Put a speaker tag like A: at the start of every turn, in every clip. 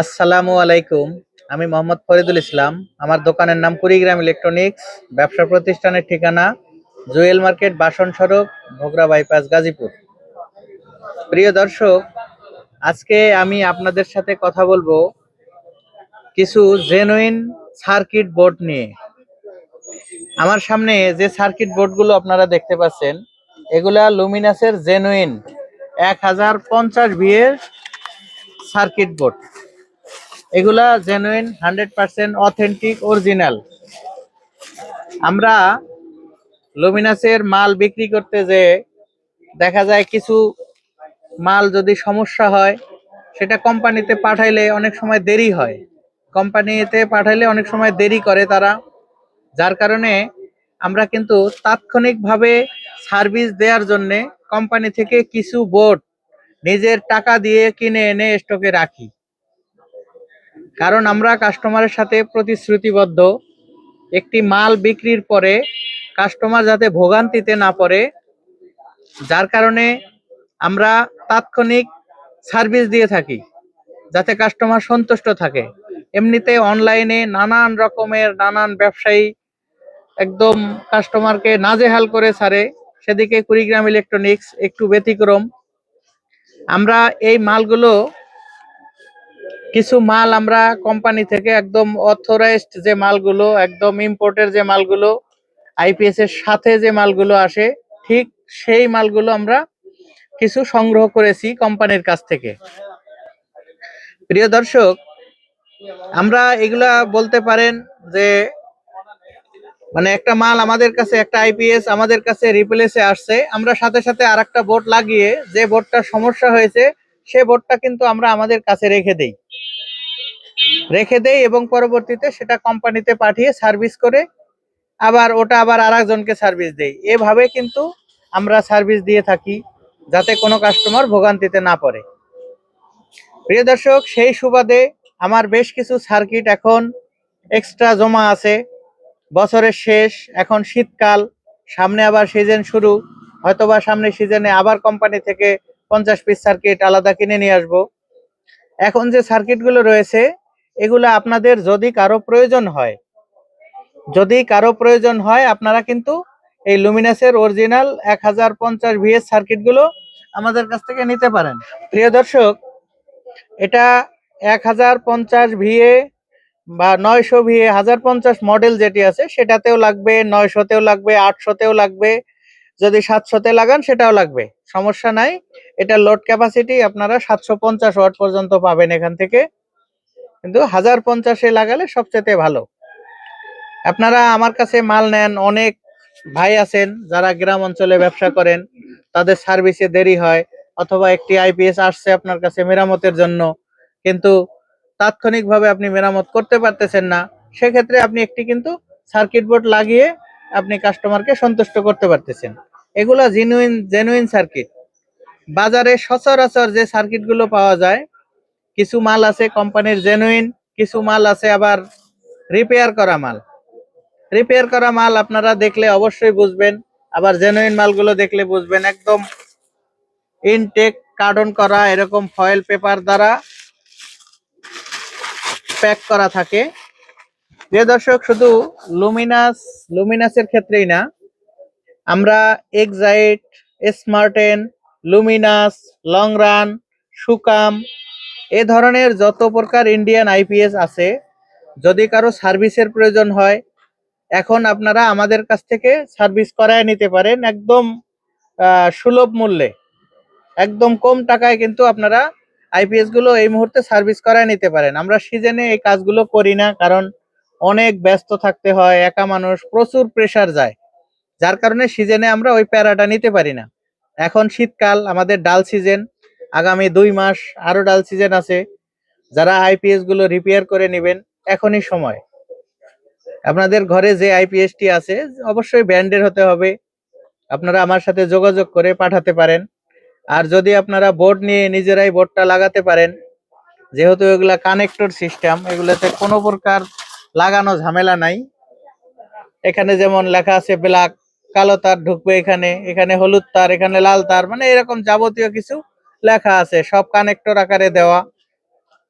A: আসসালামু আলাইকুম। আমি মোহাম্মদ ফরিদুল ইসলাম। আমার দোকানের নাম কুড়িগ্রাম ইলেকট্রনিক্স। ব্যবসা প্রতিষ্ঠানের ঠিকানা জুয়েল মার্কেট, বাসন সড়ক, ভোগরা বাইপাস, গাজীপুর। প্রিয় দর্শক, আজকে আমি আপনাদের সাথে কথা বলব কিছু জেনুইন সার্কিট বোর্ড নিয়ে। আমার সামনে যে সার্কিট বোর্ডগুলো আপনারা দেখতে পাচ্ছেন, এগুলা লুমিনাসের জেনুইন এক হাজার পঞ্চাশ বিয়ের সার্কিট বোর্ড এগুলা genuine hundred percent authentic original আমরা লুমিনাসের মাল বিক্রি করতে যে দেখা যায় কিছু মাল যদি সমস্যা হয়, সেটা কোম্পানিতে পাঠাইলে অনেক সময় দেরি হয়। কোম্পানিতে পাঠাইলে অনেক সময় দেরি করে তারা। যার কারণে আমরা কিন্তু তাৎক্ষণিকভাবে সার্ভিস দেওয়ার জন্যে কোম্পানি থেকে কিছু বোর্ড নিজের টাকা দিয়ে কিনে এনে স্টকে রাখি। কারণ আমরা কাস্টমারের সাথে প্রতিশ্রুতিবদ্ধ। একটি মাল বিক্রির পরে কাস্টমার যাতে ভোগান্তিতে না পড়ে, যার কারণে আমরা তাৎক্ষণিক সার্ভিস দিয়ে থাকি, যাতে কাস্টমার সন্তুষ্ট থাকে। এমনিতে অনলাইনে নানান রকমের, নানান ব্যবসায়ী একদম কাস্টমারকে নাজেহাল করে ছাড়ে। সেদিকে কুড়িগ্রাম ইলেকট্রনিক্স একটু ব্যতিক্রম। আমরা এই মালগুলো কিছু মাল আমরা কোম্পানি থেকে একদম অথরাইজড যে মালগুলো, একদম ইম্পোর্টের যে মালগুলো আইপিএস এর সাথে যে মালগুলো আসে, ঠিক সেই মালগুলো আমরা কিছু সংগ্রহ করেছি কোম্পানির কাছ থেকে। প্রিয় দর্শক, আমরা এগুলা বলতে পারেন যে মানে একটা মাল আমাদের কাছে, একটা আইপিএস আমাদের কাছে রিপ্লেসে আসছে। আমরা সাথে সাথে আরেকটা বোর্ড লাগিয়ে যে বোর্ডটার সমস্যা হয়েছে সে বোর্ডটা কিন্তু আমরা আমাদের কাছে রেখে দেই। রেখে দেই এবং পরবর্তীতে সেটা কোম্পানিতে পাঠিয়ে সার্ভিস করে আবার ওটা আবার আরেকজনকে সার্ভিস দেই। এভাবে কিন্তু আমরা সার্ভিস দিয়ে থাকি যাতে কোনো কাস্টমার ভোগান্তিতে না পড়ে। প্রিয় দর্শক, সেই সুবাদে আমার বেশ কিছু সার্কিট এখন এক্সট্রা জমা আছে। বছরের শেষ, এখন শীতকাল, সামনে আবার সিজন শুরু, হয়তোবা সামনে সিজনে আবার কোম্পানি থেকে পঞ্চাশ পিস সার্কিট আলাদা কিনে নিয়ে আসব। এখন যে সার্কিটগুলো রয়েছে, এগুলো আপনাদের যদি কারও প্রয়োজন হয়, যদি কারও প্রয়োজন হয়, আপনারা কিন্তু এই লুমিনাসের অরিজিনাল এক হাজার পঞ্চাশ ভিএস সার্কিটগুলো আমাদের কাছ থেকে নিতে পারেন। প্রিয় দর্শক, এটা এক হাজার পঞ্চাশ ভিএ বা নয়শো ভিএ হাজার পঞ্চাশ মডেল যেটি আছে, সেটাতেও লাগবে, নয়শোতেও লাগবে, আটশোতেও লাগবে যদি সাতশোতে লাগান সেটাও লাগবে। সমস্যা নাই। এটা লোড ক্যাপাসিটি আপনারা সাতশো পঞ্চাশ ওয়াট পর্যন্ত পাবেন এখান থেকে। কিন্তু হাজার পঞ্চাশে লাগালে সবচেয়ে ভালো। আপনারা আমার কাছে মাল নেন, অনেক ভাই আছেন যারা গ্রাম অঞ্চলে ব্যবসা করেন, তাদের সার্ভিসে দেরি হয় অথবা একটি আইপিএস আসছে আপনার কাছে মেরামতের জন্য। কিন্তু তাৎক্ষণিকভাবে আপনি মেরামত করতে পারতেছেন না, সেক্ষেত্রে আপনি একটি কিন্তু সার্কিট বোর্ড লাগিয়ে আপনি কাস্টমারকে সন্তুষ্ট করতে পারতেছেন। এগুলা জেনুইন জেনুইন সার্কিট বাজারে সচরাচর যে সার্কিটগুলো পাওয়া যায়, কিছু মাল আছে কোম্পানির জেনুইন কিছু মাল আছে আবার রিপেয়ার করা মাল। রিপেয়ার করা মাল আপনারা দেখলে অবশ্যই বুঝবেন, আবার জেনুইন মালগুলো দেখলে বুঝবেন। একদম ইনটেক কার্ডন করা, এরকম ফয়েল পেপার দ্বারা প্যাক করা থাকে। যে দর্শক, শুধু লুমিনাস লুমিনাসের ক্ষেত্রেই না, আমরা excite স্মার্টেন Luminous long run Sukam এ ধরনের যত প্রকার ইন্ডিয়ান আইপিএস আছে, যদি কারও সার্ভিসের প্রয়োজন হয়, এখন আপনারা আমাদের কাছ থেকে সার্ভিস করায় নিতে পারেন একদম সুলভ মূল্যে। একদম কম টাকায় কিন্তু আপনারা আইপিএসগুলো এই মুহূর্তে সার্ভিস করায় নিতে পারেন। আমরা সিজনে এই কাজগুলো করি না, কারণ অনেক ব্যস্ত থাকতে হয়, একা মানুষ, প্রচুর প্রেসার যায়। যার কারণে সিজনে আমরা ওই প্যারাটা নিতে পারি না। এখন শীতকাল, আমাদের ডাল সিজন আগামী দুই মাস আরও ডাল সিজন আছে। যারা আইপিএসগুলো রিপেয়ার করে নেবেন, এখনই সময়। আপনাদের ঘরে যে আইপিএস টি আছে, অবশ্যই ব্র্যান্ডের হতে হবে। আপনারা আমার সাথে যোগাযোগ করে পাঠাতে পারেন। আর যদি আপনারা বোর্ড নিয়ে নিজেরাই বোর্ডটা লাগাতে পারেন, যেহেতু এগুলা কানেক্টর সিস্টেম এগুলোতে কোনো প্রকার লাগানো ঝামেলা নাই। এখানে যেমন লেখা আছে, ব্ল্যাক, কালো তার ঢুকবে এখানে এখানে হলুদ তার, এখানে লাল তার মানে এরকম যাবতীয় কিছু লেখা আছে। সব কানেক্টর আকারে দেওয়া।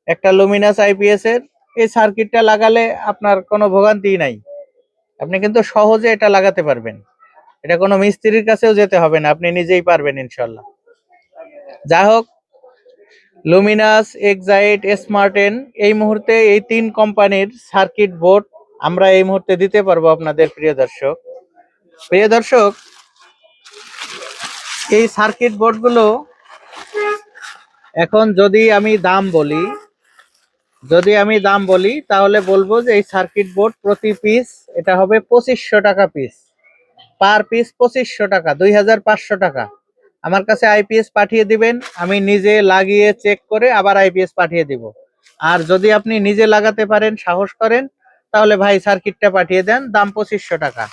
A: একটা লুমিনাস আইপিএস এর, এই সার্কিটটা লাগালে আপনার কোনো ভোগান্তি নাই। আপনি কিন্তু সহজে এটা লাগাতে পারবেন। এটা কোনো মিস্ত্রির কাছেও যেতে হবে না, আপনি নিজেই পারবেন ইনশাল্লাহ। যা হোক লুমিনাস এক্সাইট স্মার্টেন এই মুহূর্তে এই তিন কোম্পানির সার্কিট বোর্ড আমরা এই মুহূর্তে দিতে পারব আপনাদের প্রিয় দর্শক। প্রিয় দর্শক, এই সার্কিট বোর্ডগুলো এখন যদি আমি দাম বলি, যদি আমি দাম বলি, তাহলে বলব যে এই সার্কিট বোর্ড প্রতি পিস এটা হবে পঁচিশশো টাকা পিস। পার পিস পঁচিশশো টাকা, দুই হাজার পাঁচশো টাকা। আমার কাছে আইপিএস পাঠিয়ে দিবেন, আমি নিজে লাগিয়ে চেক করে আবার আইপিএস পাঠিয়ে দিব। আর যদি আপনি নিজে লাগাতে পারেন, সাহস করেন, তাহলে ভাই সার্কিটটা পাঠিয়ে দেন, দাম পঁচিশশো টাকা।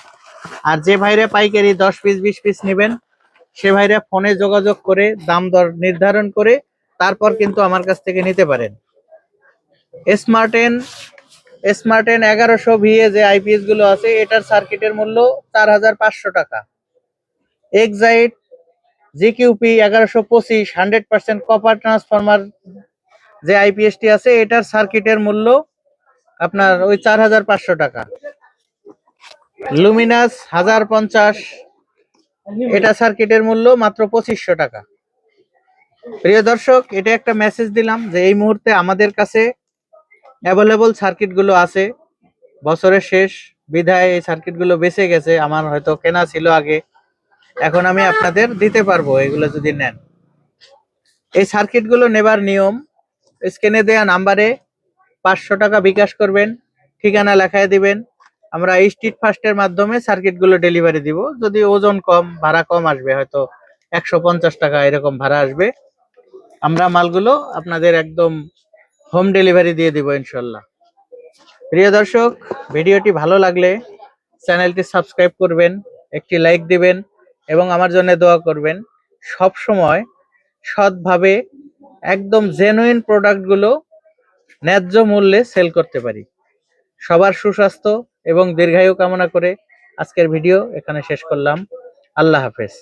A: আর যে ভাইরা পাইকারি দশ পিস, বিশ পিস নেবেন, সে ভাইরা ফোনে যোগাযোগ করে, দাম দর নির্ধারণ করে, তারপর কিন্তু আমার কাছ থেকে নিতে পারেন। স্মার্টেন স্মার্টেন এগারোশো ভিএ যে আইপিএসগুলো আছে, এটার সার্কিটের মূল্য চার হাজার পাঁচশো টাকা। এক্সাইট জিকিউপি এগারোশো পঁচিশ, হান্ড্রেড পার্সেন্ট কপার ট্রান্সফরমার যে আইপিএসটি আছে, এটার সার্কিটের মূল্য আপনার ওই চার হাজার পাঁচশো টাকা। লুমিনাস হাজার পঞ্চাশ, এটা সার্কিটের মূল্য মাত্র পঁচিশশো টাকা। প্রিয় দর্শক, এটা একটা মেসেজ দিলাম যে এই মুহূর্তে আমাদের কাছে অ্যাভেলেবল সার্কিটগুলো আছে। বছরের শেষ বিধায় এই সার্কিটগুলো বেঁচে গেছে। আমার হয়তো কেনা ছিল আগে। এখন আমি আপনাদের দিতে পারব, এগুলো যদি নেন। এই সার্কিটগুলো নেবার নিয়ম, স্ক্রিনে দেয়া নাম্বারে পাঁচশো টাকা বিকাশ করবেন, ঠিকানা লেখায় দিবেন। আমরা স্ট্রিট ফাস্টের মাধ্যমে সার্কিটগুলো ডেলিভারি দিব। যদি ওজন কম, ভাড়া কম আসবে, হয়তো একশো পঞ্চাশ টাকা এরকম ভাড়া আসবে। আমরা মালগুলো আপনাদের একদম হোম ডেলিভারি দিয়ে দিব, ইনশাল্লাহ। প্রিয় দর্শক, ভিডিওটি ভালো লাগলে চ্যানেলটি সাবস্ক্রাইব করবেন, একটি লাইক দিবেন। এবং আমার জন্য দোয়া করবেন। সব সময় সৎভাবে একদম জেনুইন প্রোডাক্টগুলো ন্যায্য মূল্যে সেল করতে পারি। সবার সুস্বাস্থ্য এবং দীর্ঘায়ু কামনা করে আজকের ভিডিও এখানে শেষ করলাম। আল্লাহ হাফেজ।